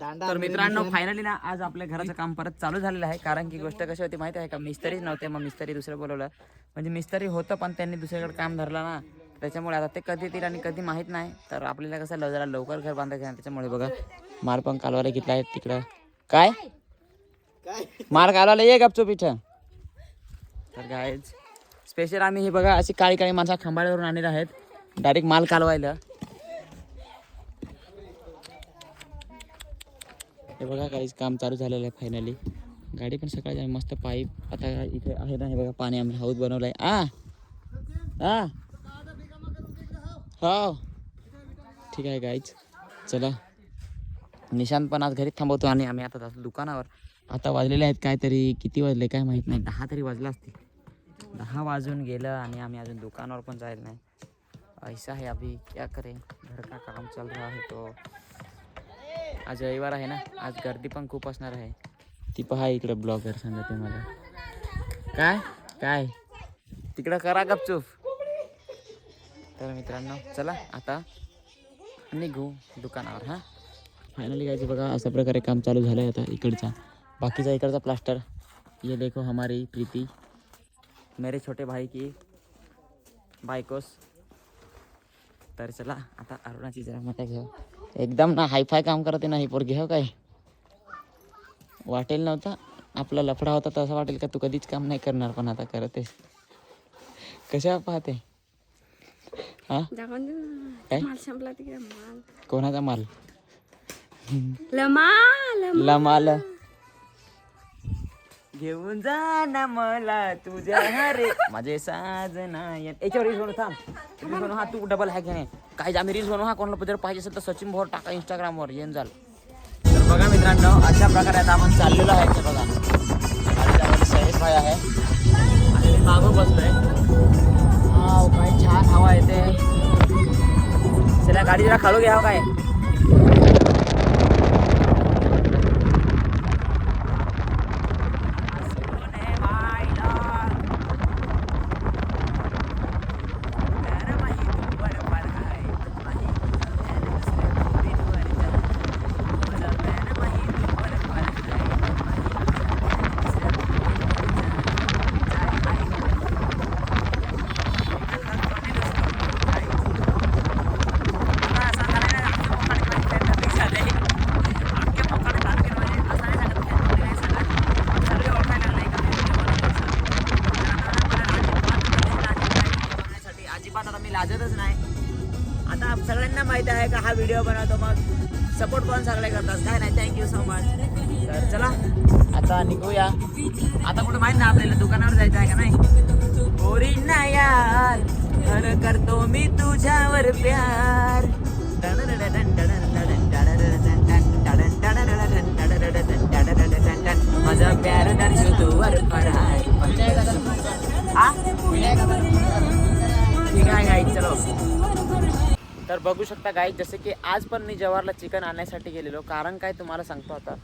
तर मित्रांनो फायनली ना आज आपल्या घराचं काम परत चालू झालेलं आहे. कारण की गोष्ट कशी होती माहिती आहे का? मिस्त्रीच नव्हते मग मिस्त्री दुसरं बोलवलं. म्हणजे मिस्त्री होतं पण त्यांनी दुसरीकडे काम धरलं ना. त्याच्यामुळे आता ते कधी येतील आणि कधी माहीत नाही. तर आपल्याला कसं ल- जरा लवकर घर बांधायचं आहे त्याच्यामुळे बघा. माल पण कालवाला घेतला आहे तिकडं. काय? मार कालवाला ये गपचूप इथं. तर काय स्पेशल आम्ही हे बघा अशी काळी काळी माणसं खंबाळ्यावरून आणलेले आहेत. डायरेक्ट माल कालवायला. हे बघा काहीच काम चालू झालेलं आहे फायनली गाडी पण सकाळी आम्ही मस्त पाईप आता इथे आहे ना हे बघा पाणी आम्ही हाऊस बनवलं आहे आ! हो. ठीक आहे गाईच चला. निशांत पण आज घरी थांबवतो आणि आम्ही आता दुकानावर. आता वाजलेले आहेत काहीतरी किती वाजले काय माहीत नाही. दहा तरी वाजला असतील. दहा वाजून गेलं आणि आम्ही अजून दुकानावर पण जायला नाही. ऐसा है अभी क्या करें? घर का काम चल रहा है तो. आज रविवार आहे ना आज गर्दी पण खूप असणार आहे. ती पहा इकडे ब्लॉगर सांगते मला. काय? काय? तिकडं करा गपचूप. तर मित्रांनो चला आता निघू दुकानावर हां? फायनली जायचं बघा अशा प्रकारे काम चालू झालं आहे आता इकडचा. बाकीचा इकडचा प्लास्टर ये देखो हमारी प्रीती. मेरे छोटे भाई की बायकोस. तर चला आता अरुणाची जरा मजा घेऊ. एकदम ना हायफाय काम करते नाही पोर घेऊ काय? वाटेल नव्हता. आपला लफडा होता तर असं वाटेल का? तू कधीच काम नाही करणार पण आता करतेस कशा पाहते? हा. काय? कोणाचा माल? लमा लमा लमाल. घेऊन जा ना मला तुझ्या हरे माझे साजना याच्यावर रील्स बनव थांब. रील्स बनव हा तू डबल हॅक की नाही काय आम्ही रील्स बनवू हा कोणाला जर पाहिजे असेल तर सचिन भोर टाका इंस्टाग्रामवर येऊन जाल तर बघा मित्रांनो अशा प्रकारे आता आपण चाललेलो आहे ते बघा. त्यामध्ये सहेश भाई आहे. आणि मी मागं बसलोय. हा काय छान हवा येते. चला गाडी जरा खालू घ्या हो काय करण्यासाठी अजिबात आता मी लाजतच नाही आता सगळ्यांना माहिती आहे का हा व्हिडिओ बनवतो मग. सपोर्ट पण सगळे करतात? काय नाही थँक्यू सो मच तर चला आता निघूया. आता कुठं माहीत ना आपल्याला दुकानावर जायचं आहे का नाही? गोरी ना यार हर करतो मी तुझ्यावर प्यार. माझा प्यार दर्शवतो वर पडाय ठीक आहे चलो. तर बघू शकता गाई जसं की आज पण मी जवारला चिकन आणण्यासाठी गेलेलो. कारण काय तुम्हाला सांगतो आता.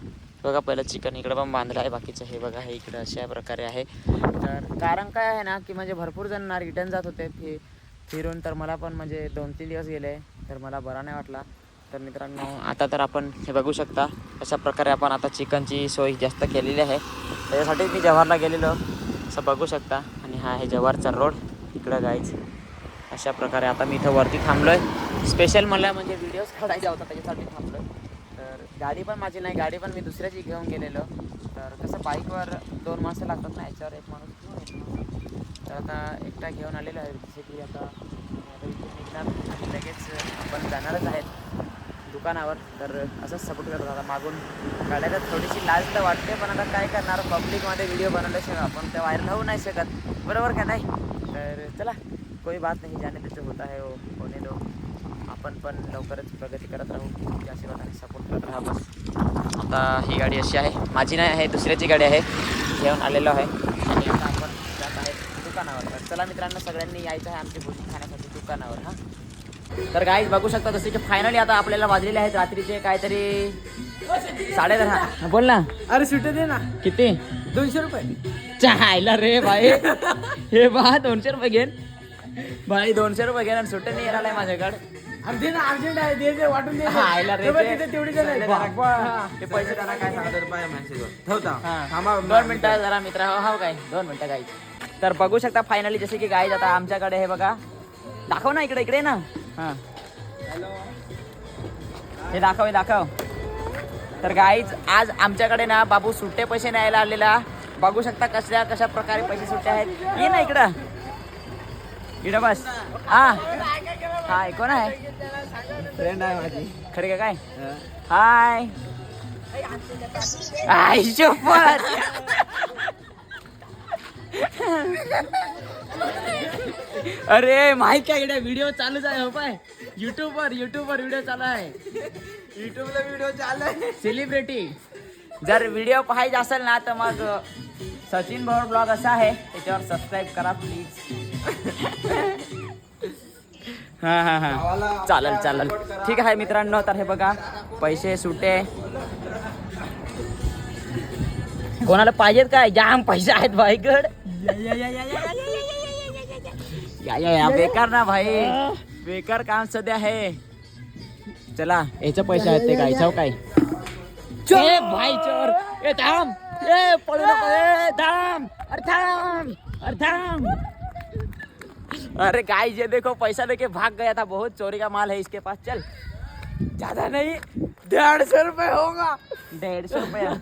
बघा पहिलं चिकन इकडं पण बांधलं आहे बाकीचं हे बघा हे इकडं अशा प्रकारे आहे. तर कारण काय आहे ना की म्हणजे भरपूर जण ना रिटर्न जात होते फि फिरून. तर मला पण म्हणजे दोन तीन दिवस गेले तर मला बरा नाही वाटला. तर मित्रांनो आता तर आपण हे बघू शकता अशा प्रकारे आपण आता चिकनची सोय जास्त केलेली आहे. त्याच्यासाठी मी जव्हारला गेलेलो. असं बघू शकता. आणि हा आहे जव्हारचा रोड इकडं गाईच अशा प्रकारे आता मी इथं वरती थांबलो आहे स्पेशल मला म्हणजे व्हिडिओज काढायचा होता त्याच्यासाठी थांबलो तर गाडी पण माझी नाही गाडी पण मी दुसऱ्याची घेऊन गेलेलो. तर कसं बाईकवर दोन माणसं लागतात ना याच्यावर एक माणूस घेऊन येतो. तर आता एकटा घेऊन आलेलो आहे जसे की आता निघणार आणि लगेच आपण जाणारच आहेत दुकानावर. तर असंच सपोर्ट करत आता मागून. काढायला थोडीशी लाज तर वाटते पण आता काय करणार? पब्लिकमध्ये व्हिडिओ बनवल्याशिवाय आपण ते व्हायरल होऊ नाही शकत. बरोबर का नाही? तर चला कोई बात नाही जाने त्याचं होता है वो. आपण पण लवकरच प्रगती करत राहू. तुमच्या आशीर्वादाने सपोर्ट करत राहा बस. आता ही गाडी अशी आहे. माझी नाही आहे दुसऱ्याची गाडी आहे. घेऊन आलेलो आहे. आणि आता आपण जात आहे दुकानावर. तर चला मित्रांनो सगळ्यांनी यायचं आहे आमची भोजन खाण्यासाठी दुकानावर हां. तर गाईज बघू शकता जसे की फायनली आता आपल्याला वाजलेले आहेत रात्रीचे काहीतरी साडे दहा बोल ना. अरे सुटे दे ना. किती? दोनशे रुपये. चायला रे भाई हे बा दोनशे रुपये घेन. भाई दोनशे रुपये घेन आणि सुट्टे नाही येणार आहे माझ्याकडे. अर्जंट आहे दे दे वाटून दे रे ते. तिथे तेवढी जण. हा. ते पैसे त्यांना काय सांगतो ठेवता? हा. थांबा दोन मिनिटं जरा मित्र हो हो काय दोन मिनिटं गाईज तर बघू शकता फायनली जसे की गाईज आता आमच्याकडे हे बघा. दाखव ना इकडे इकडे ना. हा. हे दाखव हे दाखव. तर गाईज आज आमच्याकडे ना बाबू सुट्टे पैसे न्यायला आलेला बघू शकता कशा कशा प्रकारे पैसे सुट्टे आहेत. ये ना इकडं. इकडं बस. हा. हाय कोण आहे? फ्रेंड आहे माझी. खरे का काय? हाय. आय शपथ. अरे माहीत काय इकडे? व्हिडिओ चालूच आहे हो पाय. युट्यूब वर युट्यूब वर व्हिडिओ चालू आहे. युट्यूबला व्हिडिओ चालू आहे. सेलिब्रिटी जर व्हिडिओ पाहायचा असेल ना तर मग सचिन भोर ब्लॉग असा आहे. त्याच्यावर सबस्क्राईब करा प्लीज हा हा हा चालेल चालेल ठीक आहे मित्रांनो तर हे बघा पैसे सुटे कोणाला पाहिजेत काय जाम पैसे आहेत भाईकड या या या बेकार ना भाई बेकार काम सध्या आहे चला याचे पैसे आहेत ते काय काय ए भाई चोर ए थांब ए पळू नको ए थांब अरे थांब अरे थांब अरे गाय ये देखो पैसा लेके भाग गया था बहुत चोरी का माल है इसके पास चल। ज्यादा नहीं डेढ़ सौ रुपये होगा। डेढ़ सौ रुपया?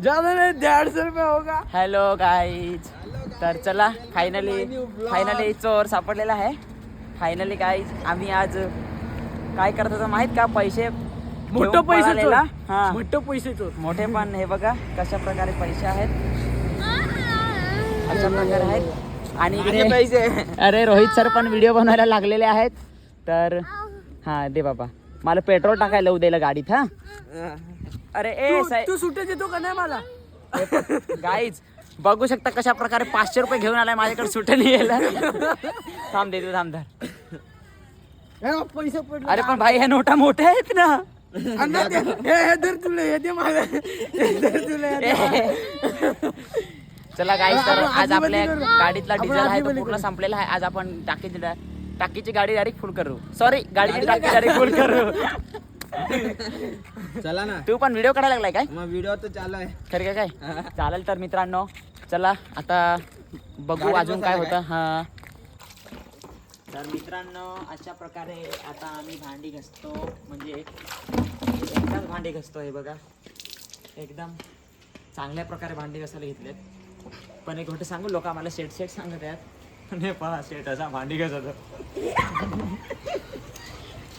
ज्यादा नहीं डेढ़ सौ रुपये होगा। हॅलो गाईज तर चला फायनली फायनली चोर सापडलेला आहे फायनली गाईज आम्ही आज काय करत होतो माहीत का? पैसे मोठं घेऊन पैसे पळालेला. चोर हा. मोठं पैसे चोर. मोठे पण हे बघा कशा प्रकारे पैसे आहेत. अशा प्रकारे आहेत. आणि इकडे अरे रोहित सर पण व्हिडिओ बनवायला लागलेले आहेत. तर हा दे बाबा. मला पेट्रोल टाकायला येऊ दिलं गाडीत हा? अरे ए तू- तू सुट्टे देतो का नाही मला? गाईज बघू शकता कशा प्रकारे पाचशे रुपये घेऊन आलाय माझ्याकडे सुट्टे नाही यायला थांब देतो थांब धर. बघ, पैसे पडले. अरे पण भाई ह्या नोटा मोठ्या आहेत ना. हे हे धर तुला हे दे मला. हे धर तुला दे. चला गाईज तर आज आपल्या. गाडीतला डिझेल आहे तो पूर्ण. संपलेला आहे. आज आपण टाकीची टाकीची गाडी डायरेक्ट फुल करू. सॉरी गाडीची टाकी डायरेक्ट फुल करू. चला ना. तू पण व्हिडिओ काढायला लागलाय काय? मग व्हिडिओ तर चालू आहे. खरं का काय? चालेल तर मित्रांनो चला आता बघू अजून काय होतं. हा. तर मित्रांनो अशा प्रकारे आता आम्ही भांडी घसतो. म्हणजे एकदाच भांडी घसतो हे बघा. एकदम चांगल्या प्रकारे भांडी घसायला घेतलेत. पण एक गोष्ट सांगू लोक आम्हाला शेट शेट सांगत आहेत. पण हे पहा शेट असा भांडी घसतो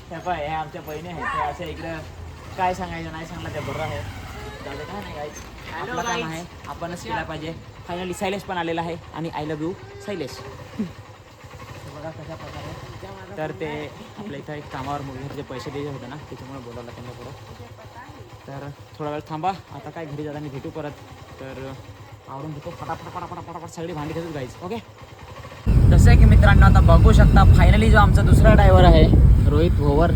हे पहा हे आमच्या बहिणी आहेत. ते असं इकडं काय सांगायचं नाही सांगलं ते बरं आहे. काय नाही guys. आपलं काम आहे आपणच केला पाहिजे. फायनली शैलेश पण आलेला आहे आणि आय लव्ह यू शैलेश. हे बघा कशा प्रकारे. तर ते आपल्या इथं एक कामावर मुलीचे पैसे द्यायचे होते ना त्याच्यामुळे बोलावलं त्यांना पुढं तर थोडा वेळ थांबा. आता काय घरी जाताना भेटू परत. तर आवरून घेतो. फटाफट फटाफट फटाफट सगळी भांडी घेतो गाईज ओके जसं की मित्रांनो आता बघू शकता फायनली जो आमचा दुसरा ड्रायव्हर आहे रोहित भोवर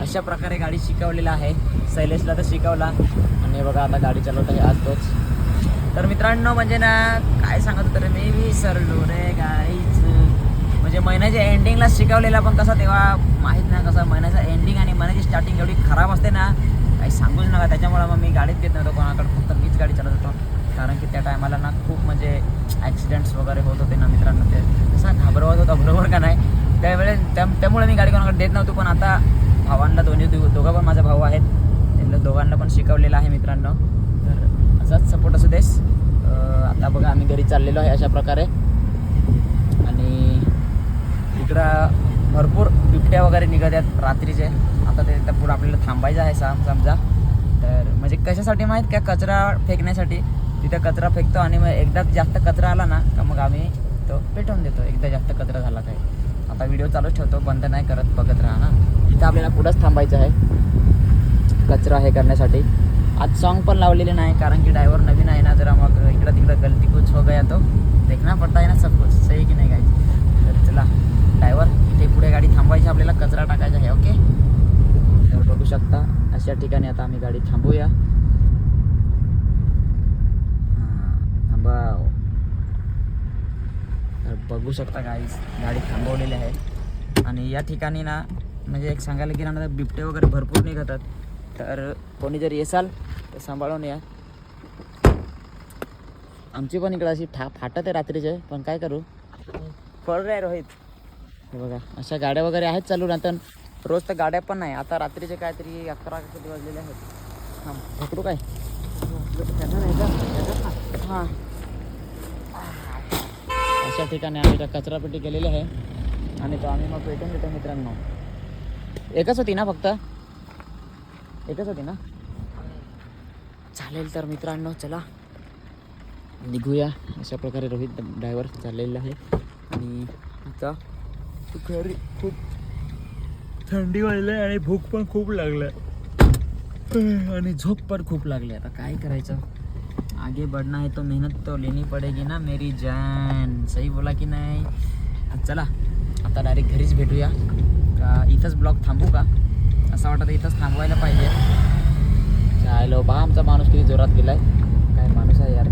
अशा प्रकारे गाडी शिकवलेला आहे. शैलेशला तर शिकवला. आणि बघा आता गाडी चालवत आहे आज तोच. तर मित्रांनो म्हणजे ना काय सांगत होतं रे मी विसरलो रे गाडीच म्हणजे महिन्याच्या एंडिंगला शिकवलेला पण कसा तेव्हा माहीत नाही कसं महिन्याचा एंडिंग आणि महिन्याची स्टार्टिंग एवढी खराब असते ना काही सांगूच नका. त्याच्यामुळे मग मी गाडीत घेत नव्हतो कोणाकडे. फक्त मीच गाडी चालवत होतो. कारण की त्या टायमाला ना खूप म्हणजे ॲक्सिडेंट्स वगैरे होत होते ना मित्रांनो. ते कसा घाबरवत होता बरोबर का नाही? त्यावेळेस त्या त्यामुळे मी गाडी कोणाकडे देत नव्हतो पण आता भावांना दोन्ही दोघं पण माझा भाऊ आहेत. त्यांना दोघांना पण शिकवलेलं आहे मित्रांनो. तर असाच सपोर्ट असू देस. आता बघा आम्ही घरी चाललेलो आहे अशा प्रकारे. आणि इकडं भरपूर बिबट्या वगैरे निघत आहेत रात्रीचे. आता ते त्या पुढं आपल्याला थांबायचं आहे साम समजा. तर म्हणजे कशासाठी माहीत? का कचरा फेकण्यासाठी? तिथं कचरा फेकतो आणि मग एकदा जास्त कचरा आला ना का मग आम्ही तो पेटवून देतो. एकदा जास्त कचरा झाला काय आता व्हिडिओ चालूच ठेवतो बंद नाही करत बघत राहा ना. इथं आपल्याला पुढंच थांबायचं आहे. कचरा हे करण्यासाठी. आज सॉन्ग पण लावलेले नाही कारण की ड्रायव्हर नवीन आहे ना जरा मग इकडं तिकडं गलती कुछ हो गया तो. देखना पडता है ना सब कुछ सही की नाही काय तर चला ड्रायव्हर इथे पुढे गाडी थांबवायची आपल्याला कचरा टाकायचा आहे ओके तर बघू शकता अशा ठिकाणी आता आम्ही गाडी थांबूया हां, थांबाव तर बघू शकता गाईस गाडी थांबवलेली आहे आणि या ठिकाणी ना म्हणजे एक सांगायला गेलं ना तर बिबटे वगैरे भरपूर निघतात तर कोणी जर येसाल तर सांभाळून या आमची पण इकडं अशी ठा फाटत आहे रात्रीचे पण काय करू फळ आहे रोहित हे बघा अशा गाड्या वगैरे आहेत चालू राहतात रोज तर गाड्या पण नाही आता रात्रीचे काहीतरी अकरा किती वाजलेले आहेत हां भकडू काय हां अशा ठिकाणी आम्ही त्या कचरापेटी केलेली आहे. आणि तो आम्ही मग पेटून देतो मित्रांनो. एकच होती ना फक्त? एकच होती ना? चालेल तर मित्रांनो चला. निघूया. अशा प्रकारे रोहित ड्रायव्हर चाललेला आहे. आणि आता घरी खूप थंडी वाजली आणि भूक पण खूप लागलं आणि झोप पण खूप लागली आता काय करायचं? आगे बढ़ना है तो मेहनत तो लेनी पडेगी ना मेरी जान। सही बोला की नाही? चला आता डायरेक्ट घरीच भेटूया. का इथंच ब्लॉग थांबू का? असं वाटतं इथंच थांबवायला पाहिजे. चालो पहा आमचा माणूस किती जोरात गेलाय. काय माणूस आहे यार.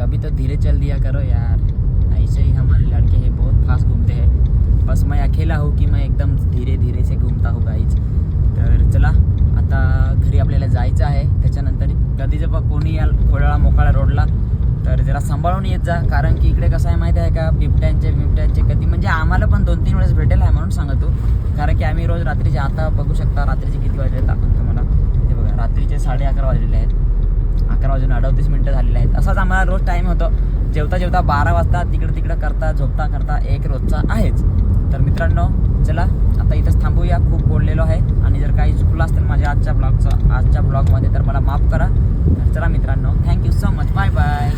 कभी तो धीरे चल दिया करो यार. ऐसे ही हमारे लड़के हैं बहुत फास्ट घूमते हैं. बस मैं अकेला हूँ कि मैं एकदम धीरे धीरे से घूमता हूँ गाइज तर चला आता घरी आपल्याला जायचं आहे. त्याच्यानंतर कधी जर कोणी याल खोडाळा मोकाळा रोडला तर जरा सांभाळून येत जा. कारण की इकडे कसं आहे माहिती आहे का? बिबट्यांचे बिबट्यांचे कधी म्हणजे आम्हाला पण दोन तीन वेळेस भेटेल आहे म्हणून सांगतो. कारण की आम्ही रोज रात्रीचे आता बघू शकता रात्रीचे किती वाजले दाखवतो तुम्हाला. ते बघा रात्रीचे साडे अकरा वाजलेले आहेत. अकरा वाजून अडतीस मिनटं झालेले आहेत. असाच आम्हाला रोज टाईम होतो. जेवता जेवता बारा वाजता तिकडं तिकडं करता झोपता करता एक रोजचा आहेच. तर मित्रांनो चला आता इथंच थांबूया. खूप बोललेलो आहे. आणि जर काही चुकलं असतील माझ्या आजच्या ब्लॉगचं आजच्या ब्लॉगमध्ये तर मला माफ करा. तर चला मित्रांनो thank you so much bye bye